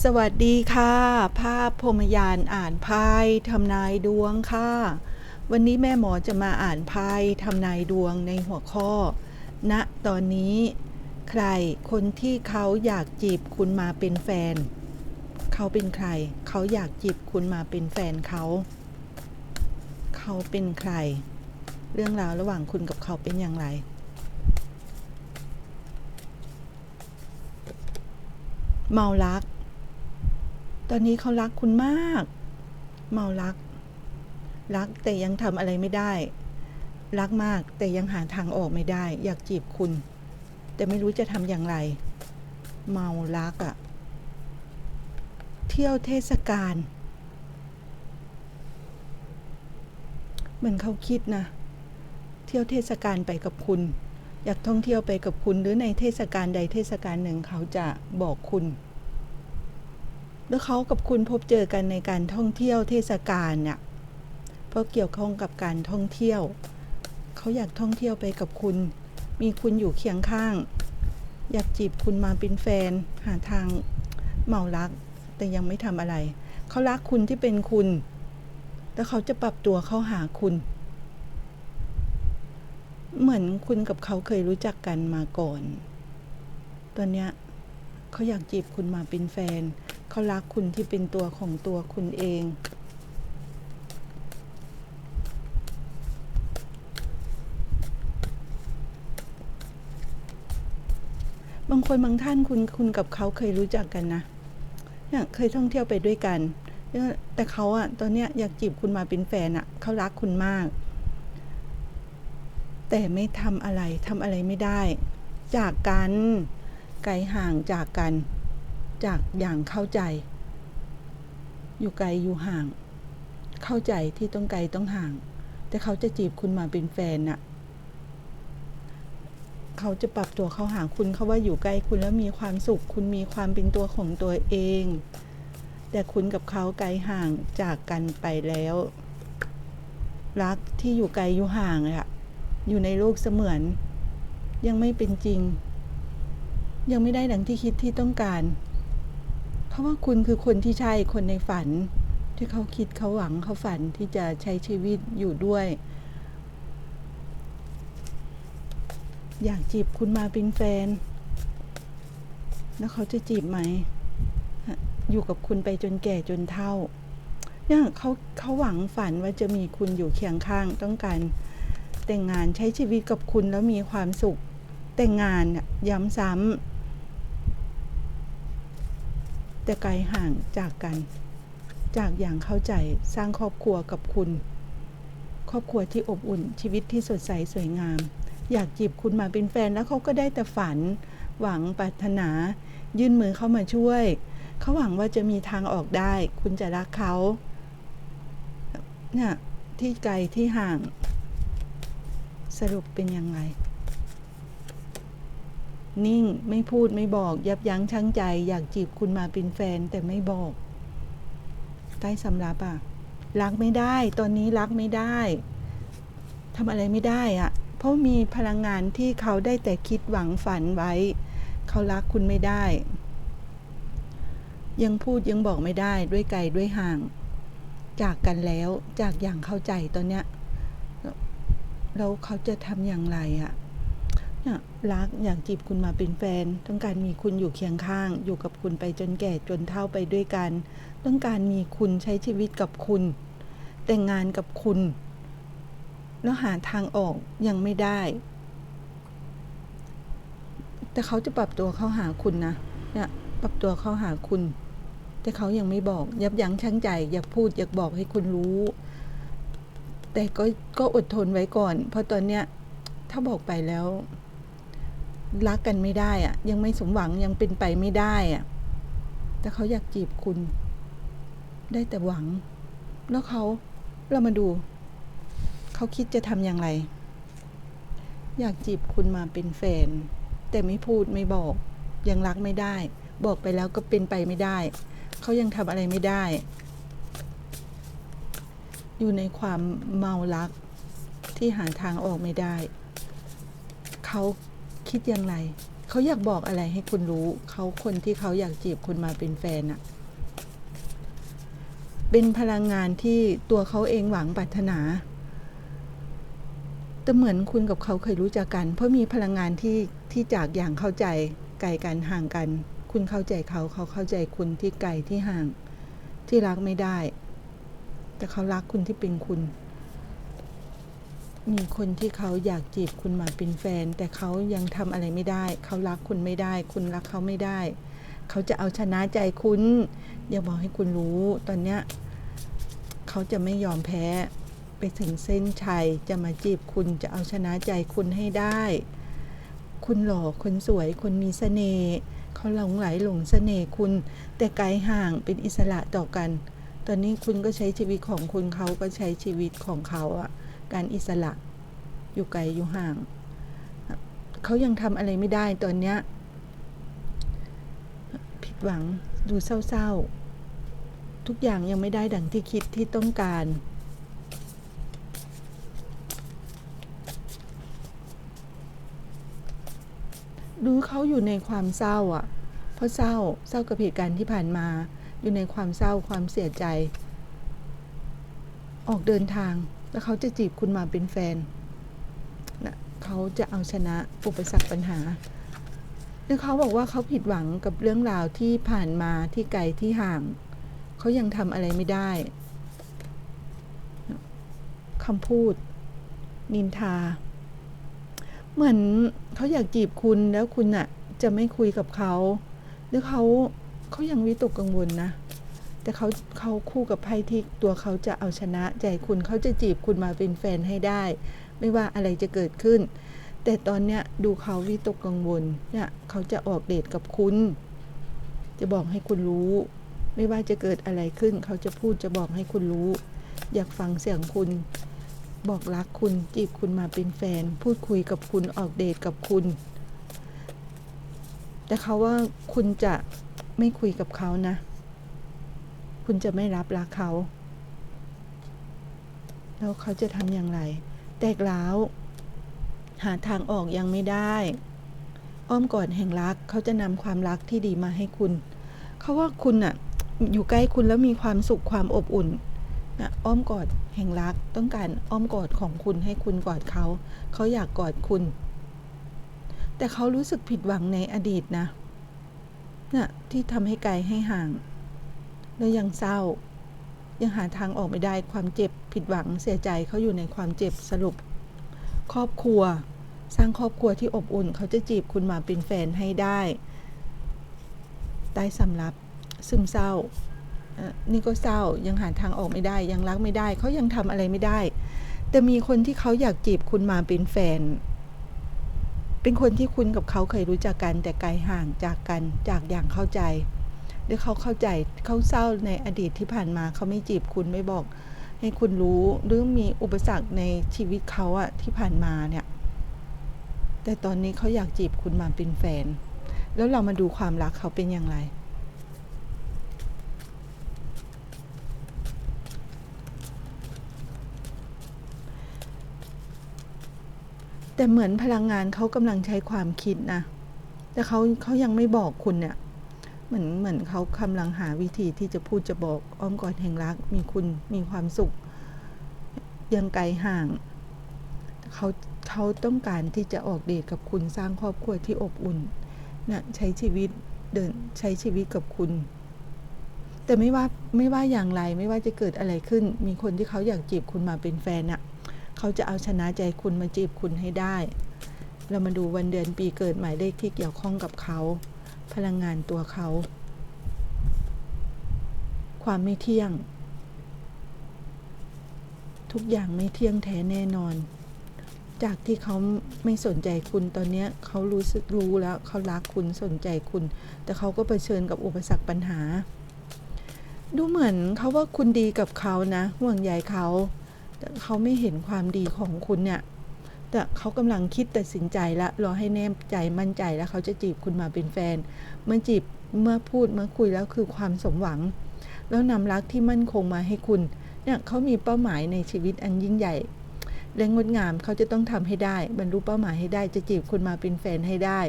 สวัสดีค่ะ ภาพพรมยานอ่านไพ่ทำนายดวงค่ะ วันนี้แม่หมอจะมาอ่านไพ่ทำนายดวงในหัวข้อณตอนนี้ ใครคนที่เขาอยากจีบคุณมาเป็นแฟน เขาเป็นใคร เขาอยากจีบคุณมาเป็นแฟนเขา เขาเป็นใคร เรื่องราวระหว่างคุณกับเขาเป็นอย่างไรเมารัก ตอนนี้เขารักคุณมาก เมารัก รักแต่ยังทำอะไรไม่ได้ รักมากแต่ยังหาทางออกไม่ได้ อยากจีบคุณ แต่ไม่รู้จะทำอย่างไร เมารักอะ่ะ เที่ยวเทศกาลเหมือนเขาคิดนะ เที่ยวเทศกาลไปกับคุณ อยากท่องเที่ยวไปกับคุณหรือในเทศกาลใดเทศกาลหนึ่งเขาจะบอกคุณ แล้วเขากับคุณพบเจอกันในการท่องเที่ยวเทศกาลเนี่ยเพราะเกี่ยวข้องกับการท่องเที่ยว เขาอยากท่องเที่ยวไปกับคุณ มีคุณอยู่เคียงข้าง อยากจีบคุณมาเป็นแฟน หาทางเมารัก แต่ยังไม่ทำอะไร เขารักคุณที่เป็นคุณ แล้วเขาจะปรับตัวเข้าหาคุณ เหมือนคุณกับเขาเคยรู้จักกันมาก่อน ตอนเนี้ยเขาอยากจีบคุณมาเป็นแฟน เขารักคุณที่เป็นตัวของตัวคุณเอง บางคนบางท่านคุณคุณกับเขาเคยรู้จักกันนะเนี่ยเคยท่องเที่ยวไปด้วยกัน แต่เขาอะตอนเนี้ยอยากจีบคุณมาเป็นแฟนอะเขารักคุณมาก แต่ไม่ทำอะไรทำอะไรไม่ได้ จากกันไกลห่างจากกัน จากอย่างเข้าใจ อยู่ไกลอยู่ห่าง เข้าใจที่ต้องไกลต้องห่าง แต่เขาจะจีบคุณมาเป็นแฟนน่ะ เขาจะปรับตัวเข้าหาคุณเขาว่าอยู่ใกล้คุณแล้วมีความสุข คุณมีความเป็นตัวของตัวเอง แต่คุณกับเขาไกลห่างจากกันไปแล้ว รักที่อยู่ไกลอยู่ห่างอะอยู่ในโลกเสมือน ยังไม่เป็นจริงยังไม่ได้ดังที่คิดที่ต้องการ เพราะว่าคุณคือคนที่ใช่คนในฝัน ที่เขาคิดเขาหวังเขาฝันที่จะใช้ชีวิตอยู่ด้วย อยากจีบคุณมาเป็นแฟน แล้วเขาจะจีบไหม อยู่กับคุณไปจนแก่จนเฒ่าเนี่ยเขาเขาหวังฝันว่าจะมีคุณอยู่เคียงข้างต้องการแต่งงานใช้ชีวิตกับคุณแล้วมีความสุข แต่งงานย้ำซ้ำ แต่ไกลห่างจากกัน จากอย่างเข้าใจสร้างครอบครัวกับคุณ ครอบครัวที่อบอุ่นชีวิตที่สดใสสวยงาม อยากจีบคุณมาเป็นแฟนแล้วเขาก็ได้แต่ฝัน หวังปรารถนา ยื่นมือเข้ามาช่วย เขาหวังว่าจะมีทางออกได้ คุณจะรักเขาเนี่ยที่ไกลที่ห่าง สรุปเป็นยังไง นิ่งไม่พูดไม่บอก ยับยั้งชั่งใจ อยากจีบคุณมาเป็นแฟนแต่ไม่บอก ใต้สำรับอะรักไม่ได้ ตอนนี้รักไม่ได้ทำอะไรไม่ได้อะเพราะมีพลังงานที่เขาได้แต่คิดหวังฝันไว้ เขารักคุณไม่ได้ ยังพูดยังบอกไม่ได้ด้วยไกลด้วยห่าง จากกันแล้วจากอย่างเข้าใจตอนเนี้ยแล้วเขาจะทำอย่างไรอะเนี่ยรักอยากจีบคุณมาเป็นแฟน ต้องการมีคุณอยู่เคียงข้าง อยู่กับคุณไปจนแก่จนเฒ่าไปด้วยกัน ต้องการมีคุณใช้ชีวิตกับคุณ แต่งงานกับคุณ แล้วหาทางออกยังไม่ได้ แต่เขาจะปรับตัวเข้าหาคุณนะเนี่ยปรับตัวเข้าหาคุณ แต่เขายังไม่บอก ยับยั้งชั่งใจ อยากพูดอยากบอกให้คุณรู้ แต่ก็ก็อดทนไว้ก่อน เพราะตอนเนี้ยถ้าบอกไปแล้ว รักกันไม่ได้อะยังไม่สมหวังยังเป็นไปไม่ได้อะแต่เขาอยากจีบคุณ ได้แต่หวัง แล้วเขาเรามาดู เขาคิดจะทำอย่างไร อยากจีบคุณมาเป็นแฟน แต่ไม่พูดไม่บอก ยังรักไม่ได้ บอกไปแล้วก็เป็นไปไม่ได้ เขายังทำอะไรไม่ได้ อยู่ในความเมารักที่หาทางออกไม่ได้ เขา คิดอย่างไร เขาอยากบอกอะไรให้คุณรู้ เขาคนที่เขาอยากจีบคุณมาเป็นแฟนอะเป็นพลังงานที่ตัวเขาเองหวังปรารถนา แต่เหมือนคุณกับเขาเคยรู้จักกัน เพราะมีพลังงานที่ที่จากอย่างเข้าใจไกลกันห่างกัน คุณเข้าใจเขาเขาเข้าใจคุณที่ไกลที่ห่าง ที่รักไม่ได้ แต่เขารักคุณที่เป็นคุณ มีคนที่เขาอยากจีบคุณมาเป็นแฟน แต่เขายังทำอะไรไม่ได้ เขารักคุณไม่ได้ คุณรักเขาไม่ได้ เขาจะเอาชนะใจคุณอยากบอกให้คุณรู้ตอนเนี้ยเขาจะไม่ยอมแพ้ไปถึงเส้นชัยจะมาจีบคุณจะเอาชนะใจคุณให้ได้ คุณหล่อคนสวยคนมีเสน่ห์เขาหลงไหลหลงเสน่ห์คุณ แต่ไกลห่างเป็นอิสระต่อกัน ตอนนี้คุณก็ใช้ชีวิตของคุณเขาก็ใช้ชีวิตของเขาอะ การอิสระอยู่ไกลอยู่ห่าง เขายังทำอะไรไม่ได้ตอนเนี้ยผิดหวังดูเศร้าๆ ทุกอย่างยังไม่ได้ดังที่คิดที่ต้องการดูเขาอยู่ในความเศร้าอะ เพราะเศร้าเศร้ากับเหตุการณ์ที่ผ่านมา อยู่ในความเศร้าความเสียใจ ออกเดินทาง แล้วเขาจะจีบคุณมาเป็นแฟนนะเขาจะเอาชนะอุปสรรคปัญหาแล้วเขาบอกว่าเขาผิดหวังกับเรื่องราวที่ผ่านมาที่ไกลที่ห่าง เขายังทำอะไรไม่ได้คำพูด นินทา เหมือนเขาอยากจีบคุณแล้วคุณอะจะไม่คุยกับเขา หรือเขาเขายังวิตกกังวลนะ แต่เขาเขาคู่กับไพ่ที่ตัวเขาจะเอาชนะใจคุณเขาจะจีบคุณมาเป็นแฟนให้ได้ ไม่ว่าอะไรจะเกิดขึ้น แต่ตอนเนี้ยดูเขาวิตกกังวลเนี่ยเขาจะออกเดทกับคุณ จะบอกให้คุณรู้ ไม่ว่าจะเกิดอะไรขึ้น เขาจะพูดจะบอกให้คุณรู้ อยากฟังเสียงคุณ บอกรักคุณจีบคุณมาเป็นแฟน พูดคุยกับคุณออกเดทกับคุณ แต่เขาว่าคุณจะไม่คุยกับเขานะ คุณจะไม่รับรักเขา แล้วเขาจะทำอย่างไร แตกร้าวหาทางออกยังไม่ได้ อ้อมกอดแห่งรักเขาจะนำความรักที่ดีมาให้คุณ เขาว่าคุณอะอยู่ใกล้คุณแล้วมีความสุขความอบอุ่นนะอ้อมกอดแห่งรักต้องการอ้อมกอดของคุณให้คุณกอดเขา เขาอยากกอดคุณ แต่เขารู้สึกผิดหวังในอดีตนะนะที่ทำให้ไกลให้ห่าง แล้วยังเศร้า ยังหาทางออกไม่ได้ความเจ็บผิดหวังเสียใจเขาอยู่ในความเจ็บสรุป ครอบครัว สร้างครอบครัวที่อบอุ่น เขาจะจีบคุณมาเป็นแฟนให้ได้ ได้สำรับซึมเศร้านี่ก็เศร้ายังหาทางออกไม่ได้ ยังรักไม่ได้ เขายังทำอะไรไม่ได้ แต่มีคนที่เขาอยากจีบคุณมาเป็นแฟน เป็นคนที่คุณกับเขาเคยรู้จักกันแต่ไกลห่างจากกันจากอย่างเข้าใจ รือเขาเข้าใจเขาเศร้าในอดีตที่ผ่านมาเขาไม่จีบคุณไม่บอก ให้คุณรู้หรือมีอุปสรรคในชีวิตเขาอะที่ผ่านมาเนี่ยแต่ตอนนี้เขาอยากจีบคุณมาเป็นแฟน แล้วเรามาดูความรักเขาเป็นอย่างไรแต่เหมือนพลังงานเขากำลังใช้ความคิดนะ แต่เขาเขายังไม่บอกคุณเนี่ย เหมือนเหมือนเขากำลังหาวิธีที่จะพูดจะบอกอ้อมกอดแห่งรัก มีคุณมีความสุข ยังไกลห่างเขาเขาต้องการที่จะออกเดทกับคุณสร้างครอบครัวที่อบอุ่นนะใช้ชีวิตเดินใช้ชีวิตกับคุณ แต่ไม่ว่าไม่ว่าอย่างไรไม่ว่าจะเกิดอะไรขึ้น มีคนที่เขาอยากจีบคุณมาเป็นแฟนน่ะเขาจะเอาชนะใจคุณมาจีบคุณให้ได้ เรามาดูวันเดือนปีเกิดหมายเลขที่เกี่ยวข้องกับเขา พลังงานตัวเขา ความไม่เที่ยง ทุกอย่างไม่เที่ยงแท้แน่นอน จากที่เขาไม่สนใจคุณตอนนี้เขารู้สึกรู้แล้วเขารักคุณสนใจคุณ แต่เขาก็เผชิญกับอุปสรรคปัญหา ดูเหมือนเขาว่าคุณดีกับเขานะห่วงใยเขา แต่เขาไม่เห็นความดีของคุณเนี่ย แต่เขากำลังคิดตัดสินใจแล้วรอให้แน่ใจมั่นใจแล้วเขาจะจีบคุณมาเป็นแฟนเมื่อจีบเมื่อพูดเมื่อคุยแล้วคือความสมหวัง แล้วนำรักที่มั่นคงมาให้คุณเนี่ยเขามีเป้าหมายในชีวิตอันยิ่งใหญ่และงดงามเขาจะต้องทำให้ได้ บรรลุเป้าหมายให้ได้จะจีบคุณมาเป็นแฟนให้ได้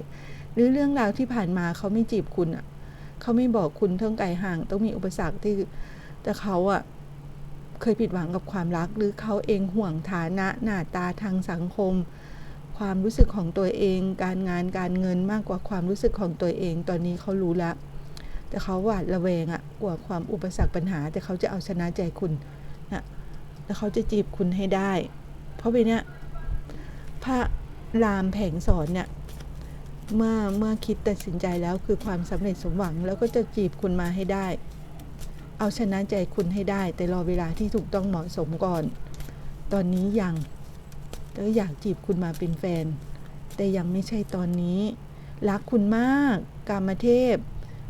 หรือเรื่องราวที่ผ่านมาเขาไม่จีบคุณอะเขาไม่บอกคุณเท่งไกลห่างต้องมีอุปสรรคที่แต่เขาอะ เคยผิดหวังกับความรัก หรือเขาเองห่วงฐานะหน้าตาทางสังคม ความรู้สึกของตัวเอง การงานการเงินมากกว่าความรู้สึกของตัวเอง ตอนนี้เขารู้แล้วแต่เขาหวาดระแวงอะกลัวความอุปสรรคปัญหา แต่เขาจะเอาชนะใจคุณนะแล้วเขาจะจีบคุณให้ได้ เพราะไปเนี้ยพระรามแผงสอนเนี่ยเมื่อเมื่อคิดตัดสินใจแล้วคือความสำเร็จสมหวังแล้วก็จะจีบคุณมาให้ได้ เอาชนะใจคุณให้ได้ แต่รอเวลาที่ถูกต้องเหมาะสมก่อน ตอนนี้ยังแต่อยากจีบคุณมาเป็นแฟน แต่ยังไม่ใช่ตอนนี้ รักคุณมาก กามเทพ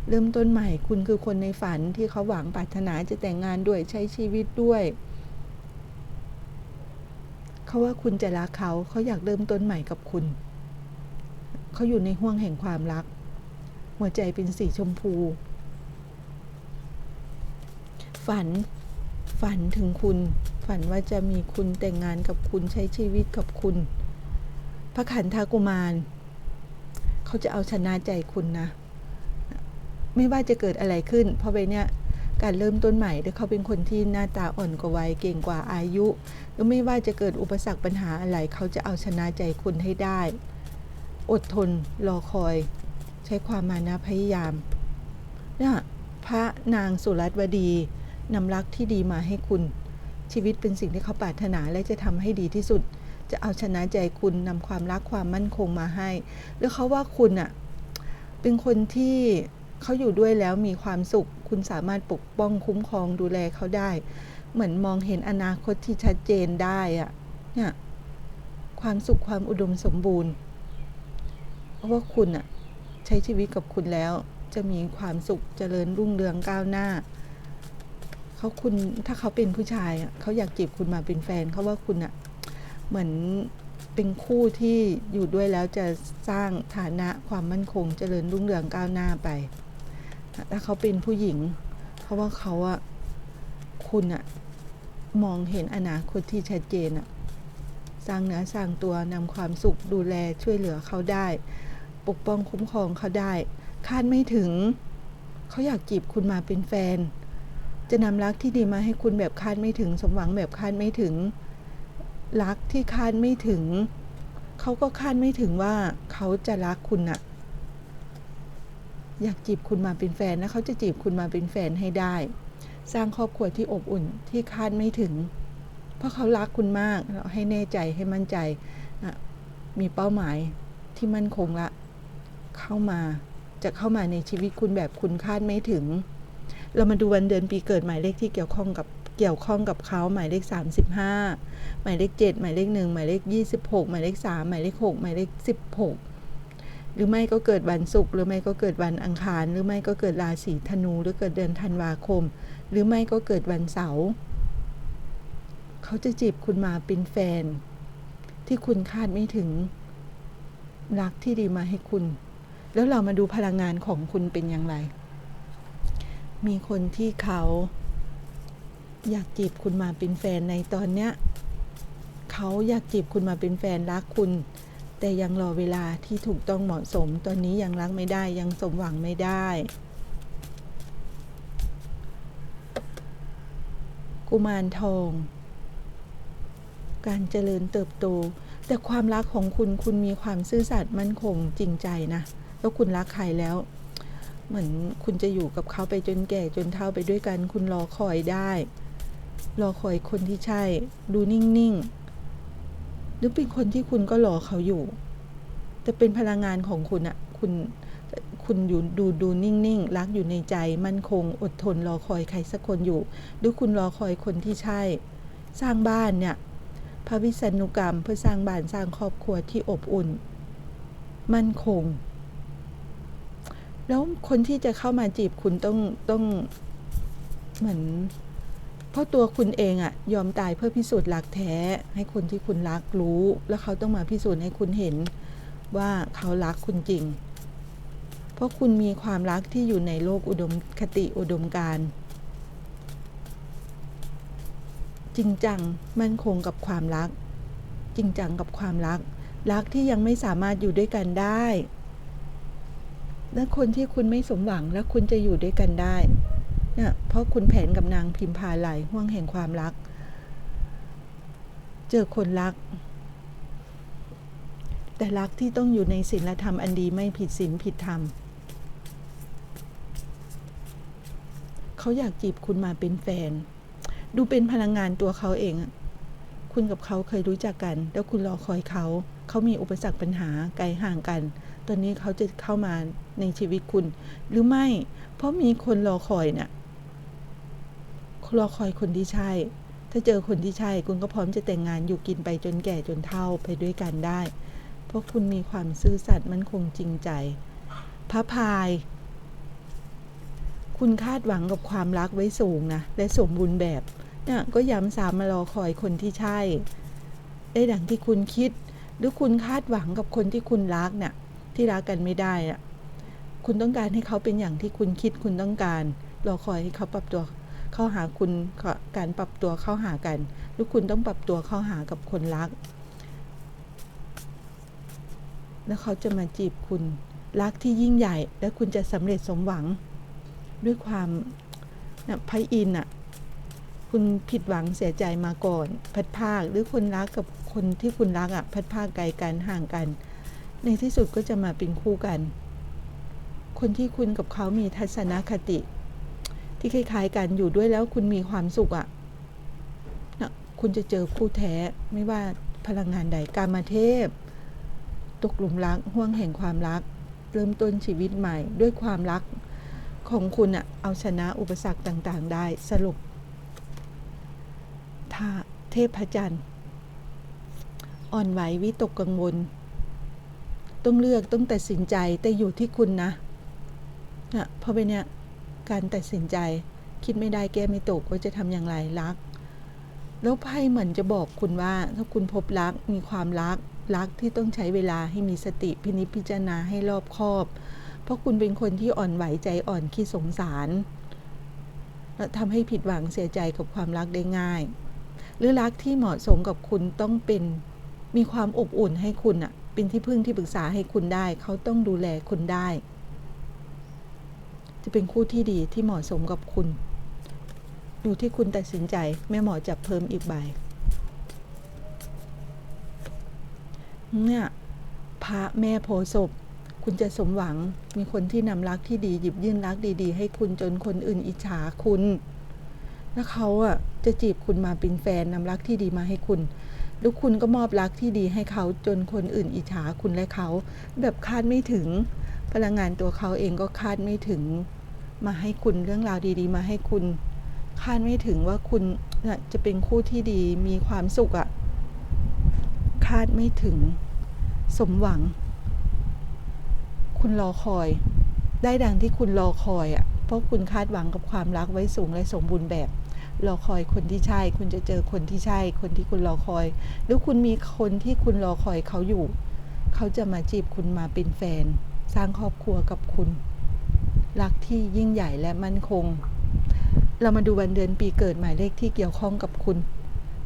เริ่มต้นใหม่คุณคือคนในฝันที่เขาหวังปรารถนาจะแต่งงานด้วยใช้ชีวิตด้วย เขาว่าคุณจะรักเขาเขาอยากเริ่มต้นใหม่กับคุณ เขาอยู่ในห่วงแห่งความรัก หัวใจเป็นสีชมพู ฝันฝันถึงคุณ ฝันว่าจะมีคุณแต่งงานกับคุณใช้ชีวิตกับคุณ พระขันธากุมาร เขาจะเอาชนะใจคุณนะ ไม่ว่าจะเกิดอะไรขึ้น เพราะไปเนี่ยการเริ่มต้นใหม่แต่เขาเป็นคนที่หน้าตาอ่อนกว่าวัยเก่งกว่าอายุแล้วไม่ว่าจะเกิดอุปสรรคปัญหาอะไร เขาจะเอาชนะใจคุณให้ได้ อดทนรอคอย ใช้ความมานะพยายามเนี่ยพระนางสุรัตวดี นำรักที่ดีมาให้คุณ ชีวิตเป็นสิ่งที่เขาปรารถนาและจะทำให้ดีที่สุด จะเอาชนะใจคุณนำความรักความมั่นคงมาให้แล้วเขาว่าคุณอะเป็นคนที่เขาอยู่ด้วยแล้วมีความสุข คุณสามารถปกป้องคุ้มครองดูแลเขาได้ เหมือนมองเห็นอนาคตที่ชัดเจนได้อะเนี่ยความสุขความอุดมสมบูรณ์เพราะว่าคุณอะใช้ชีวิตกับคุณแล้วจะมีความสุขเจริญรุ่งเรืองก้าวหน้า เขาคุณถ้าเขาเป็นผู้ชายเขาอยากจีบคุณมาเป็นแฟนเขาว่าคุณอะเหมือนเป็นคู่ที่อยู่ด้วยแล้วจะสร้างฐานะความมั่นคงเจริญรุ่งเรืองก้าวหน้าไป ถ้าเขาเป็นผู้หญิง เพราะว่าเขาอะคุณอะมองเห็นอนาคตที่ชัดเจนอะสร้างเนื้อสร้างตัวนำความสุขดูแลช่วยเหลือเขาได้ ปกป้องคุ้มครองเขาได้ คาดไม่ถึง เขาอยากจีบคุณมาเป็นแฟน จะนำรักที่ดีมาให้คุณแบบคาดไม่ถึง สมหวังแบบคาดไม่ถึง รักที่คาดไม่ถึง เขาก็คาดไม่ถึงว่าเขาจะรักคุณอะอยากจีบคุณมาเป็นแฟนนะเขาจะจีบคุณมาเป็นแฟนให้ได้ สร้างครอบครัวที่อบอุ่นที่คาดไม่ถึง เพราะเขารักคุณมากเราให้แน่ใจให้มั่นใจมีเป้าหมายที่มั่นคงละ เข้ามาจะเข้ามาในชีวิตคุณแบบคุณคาดไม่ถึง เรามาดูวันเดือนปีเกิดหมายเลขที่เกี่ยวข้องกับเกี่ยวข้องกับเขาหมายเลข 35 หมายเลข 7 หมายเลข 1 หมายเลข 26 หมายเลข 3 หมายเลข 6 หมายเลข 16 หรือไม่ก็เกิดวันศุกร์หรือไม่ก็เกิดวันอังคาร หรือไม่ก็เกิดราศีธนู หรือเกิดเดือนธันวาคม หรือไม่ก็เกิดวันเสาร์เขาจะจีบคุณมาเป็นแฟน ที่คุณคาดไม่ถึงรักที่ดีมาให้คุณ แล้วเรามาดูพลังงานของคุณเป็นอย่างไร มีคนที่เขา อยากจีบคุณมาเป็นแฟนในตอนเนี้ยเขาอยากจีบคุณมาเป็นแฟนรักคุณ แต่ยังรอเวลาที่ถูกต้องเหมาะสม ตอนนี้ยังรักไม่ได้ยังสมหวังไม่ได้กุมารทอง การเจริญเติบโต แต่ความรักของคุณคุณมีความซื่อสัตย์มั่นคงจริงใจนะ แล้วคุณรักใครแล้ว เหมือนคุณจะอยู่กับเขาไปจนแก่จนเฒ่าไปด้วยกัน คุณรอคอยได้ รอคอยคนที่ใช่ ดูนิ่งๆ หรือเป็นคนที่คุณก็รอเขาอยู่ แต่เป็นพลังงานของคุณอะคุณคุณอยู่ดูดูนิ่งๆ รักอยู่ในใจ มั่นคง อดทนรอคอยใครสักคนอยู่ หรือคุณรอคอยคนที่ใช่ สร้างบ้านเนี่ยพระวิษณุกรรมเพื่อสร้างบ้านสร้างครอบครัวที่อบอุ่น มั่นคง แล้วคนที่จะเข้ามาจีบคุณต้องต้องเหมือนเพราะตัวคุณเองอะยอมตายเพื่อพิสูจน์รักแท้ ให้คนที่คุณรักรู้ แล้วเขาต้องมาพิสูจน์ให้คุณเห็นว่าเขารักคุณจริง เพราะคุณมีความรักที่อยู่ในโลกอุดมคติอุดมการจริงจังมั่นคงกับความรัก จริงจังกับความรัก รักที่ยังไม่สามารถอยู่ด้วยกันได้ และคนที่คุณไม่สมหวังแล้วคุณจะอยู่ด้วยกันได้เนี่ยเพราะคุณแผนกับนางพิมพาไหลห่วงแห่งความรัก เจอคนรัก แต่รักที่ต้องอยู่ในศีลธรรมอันดีไม่ผิดศีลผิดธรรม เขาอยากจีบคุณมาเป็นแฟน ดูเป็นพลังงานตัวเขาเอง คุณกับเขาเคยรู้จักกัน แล้วคุณรอคอยเขา เขามีอุปสรรคปัญหาไกลห่างกัน ตอนนี้เขาจะเข้ามาในชีวิตคุณ หรือไม่ เพราะมีคนรอคอยเนี่ยรอคอยคนที่ใช่ ถ้าเจอคนที่ใช่ คุณก็พร้อมจะแต่งงานอยู่กินไปจนแก่จนเฒ่าไปด้วยกันได้ เพราะคุณมีความซื่อสัตย์มั่นคงจริงใจ พระพาย คุณคาดหวังกับความรักไว้สูงนะ และสมบูรณ์แบบเนี่ยก็ย้ำสามมารอคอยคนที่ใช่ ได้ดังที่คุณคิด หรือคุณคาดหวังกับคนที่คุณรักเนี่ย ที่รักกันไม่ได้อะคุณต้องการให้เขาเป็นอย่างที่คุณคิดคุณต้องการรอคอยให้เขาปรับตัวเข้าหาคุณการปรับตัวเข้าหากันหรือคุณต้องปรับตัวเข้าหากับคนรัก แล้วเขาจะมาจีบคุณรักที่ยิ่งใหญ่ และคุณจะสำเร็จสมหวัง ด้วยความนะพอินอะคุณผิดหวังเสียใจมาก่อน พัดภาคหรือคุณรักกับคนที่คุณรักอะพัดภาคไกลกันห่างกัน ในที่สุดก็จะมาเป็นคู่กัน คนที่คุณกับเขามีทัศนคติ ที่คล้ายๆกันอยู่ด้วยแล้วคุณมีความสุขอะนะคุณจะเจอคู่แท้ไม่ว่าพลังงานใดกามาเทพ ตกหลุมรักห่วงแห่งความรัก เริ่มต้นชีวิตใหม่ด้วยความรักของคุณอะเอาชนะอุปสรรคต่างๆ ได้สรุปถ้าเทพจันทร์อ่อนไหววิตกกังวล ต้องเลือกต้องตัดสินใจแต่อยู่ที่คุณนะนะเพราะเป็นเนี่ยการตัดสินใจคิดไม่ได้แก้ไม่ตกว่าจะทำอย่างไรรัก แล้วไพ่เหมือนจะบอกคุณว่า ถ้าคุณพบรักมีความรักรักที่ต้องใช้เวลาให้มีสติพินิจพิจารณาให้รอบคอบ เพราะคุณเป็นคนที่อ่อนไหวใจอ่อนขี้สงสารและทำให้ผิดหวังเสียใจกับความรักได้ง่าย หรือรักที่เหมาะสมกับคุณต้องเป็นมีความอบอุ่นให้คุณอะ เป็นที่พึ่งที่ปรึกษาให้คุณได้ เขาต้องดูแลคุณได้ จะเป็นคู่ที่ดีที่เหมาะสมกับคุณ อยู่ที่คุณตัดสินใจแม่หมอจับเพิ่มอีกใบเนี่ยพระแม่โพศพคุณจะสมหวังมีคนที่นำรักที่ดีหยิบยื่นรักดี ๆ ให้คุณจนคนอื่นอิจฉาคุณ แล้วเขาอะจะจีบคุณมาเป็นแฟนนำรักที่ดีมาให้คุณ แล้วคุณก็มอบรักที่ดีให้เขาจนคนอื่นอิจฉาคุณและเขา แบบคาดไม่ถึง พลังงานตัวเขาเองก็คาดไม่ถึง มาให้คุณเรื่องราวดีๆ มาให้คุณ คาดไม่ถึงว่าคุณจะเป็นคู่ที่ดีมีความสุขอะคาดไม่ถึง สมหวัง คุณรอคอย ได้ดังที่คุณรอคอยอะเพราะคุณคาดหวังกับความรักไว้สูงและสมบูรณ์แบบ รอคอยคนที่ใช่ คุณจะเจอคนที่ใช่ คนที่คุณรอคอย หรือคุณมีคนที่คุณรอคอยเขาอยู่ เขาจะมาจีบคุณมาเป็นแฟน สร้างครอบครัวกับคุณ รักที่ยิ่งใหญ่และมั่นคง เรามาดูวันเดือนปีเกิดหมายเลขที่เกี่ยวข้องกับคุณ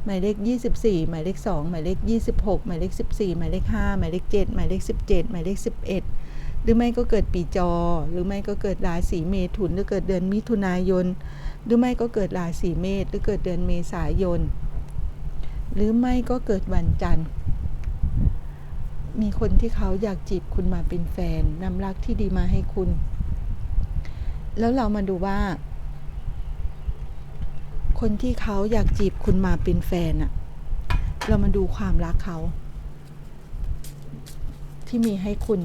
หมายเลข 24 หมายเลข 2 หมายเลข 26 หมายเลข 14 หมายเลข 5 หมายเลข 7 หมายเลข 17 หมายเลข 11 หรือไม่ก็เกิดปีจอ หรือไม่ก็เกิดราศีเมถุน หรือเกิดเดือนมิถุนายน หรือไม่ก็เกิดราศีเมษหรือเกิดเดือนเมษายน หรือไม่ก็เกิดวันจันทร์ มีคนที่เขาอยากจีบคุณมาเป็นแฟนนำรักที่ดีมาให้คุณ แล้วเรามาดูว่า คนที่เขาอยากจีบคุณมาเป็นแฟนอะเรามาดูความรักเขา ที่มีให้คุณ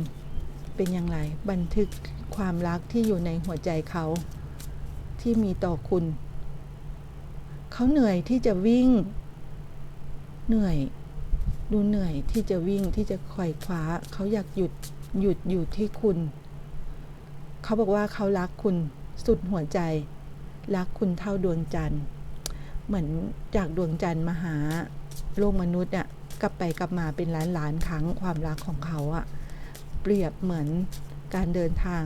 เป็นอย่างไร บันทึกความรักที่อยู่ในหัวใจเขา ที่มีต่อคุณ เขาเหนื่อยที่จะวิ่ง เหนื่อย ดูเหนื่อยที่จะวิ่งที่จะไขว่คว้า เขาอยากหยุดหยุดอยู่ที่คุณ เขาบอกว่าเขารักคุณสุดหัวใจ รักคุณเท่าดวงจันทร์ เหมือนจากดวงจันทร์มาหาโลกมนุษย์อะกลับไปกลับมาเป็นล้านล้านครั้งความรักของเขาอะเปรียบเหมือนการเดินทาง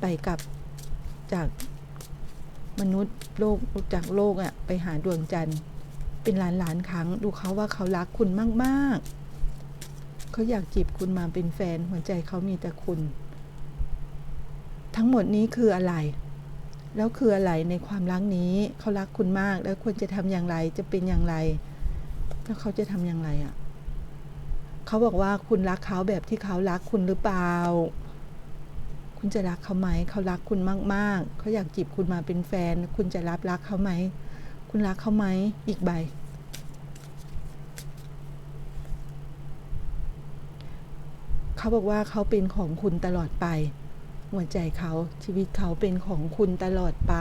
ไปกับจาก มนุษย์โลกจากโลกอะไปหาดวงจันทร์ เป็นล้านล้านๆครั้ง ดูเขาว่าเขารักคุณมากๆ เขาอยากจีบคุณมาเป็นแฟนหัวใจเขามีแต่คุณ ทั้งหมดนี้คืออะไร แล้วคืออะไรในความรักนี้เขารักคุณมากแล้วควรจะทำอย่างไรจะเป็นอย่างไร แล้วเขาจะทำอย่างไรอะ่ะเขาบอกว่าคุณรักเขาแบบที่เขารักคุณหรือเปล่า คุณจะรักเขาไหมเขารักคุณมากๆ เขาอยากจีบคุณมาเป็นแฟน คุณจะรับรักเขาไหม คุณรักเขาไหม อีกใบ เขาบอกว่าเขาเป็นของคุณตลอดไป หัวใจเขาชีวิตเขาเป็นของคุณตลอดไป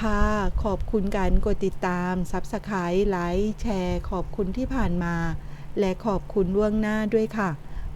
ค่ะ ขอบคุณการกดติดตาม Subscribe ไลค์แชร์ ขอบคุณที่ผ่านมา และขอบคุณล่วงหน้าด้วยค่ะ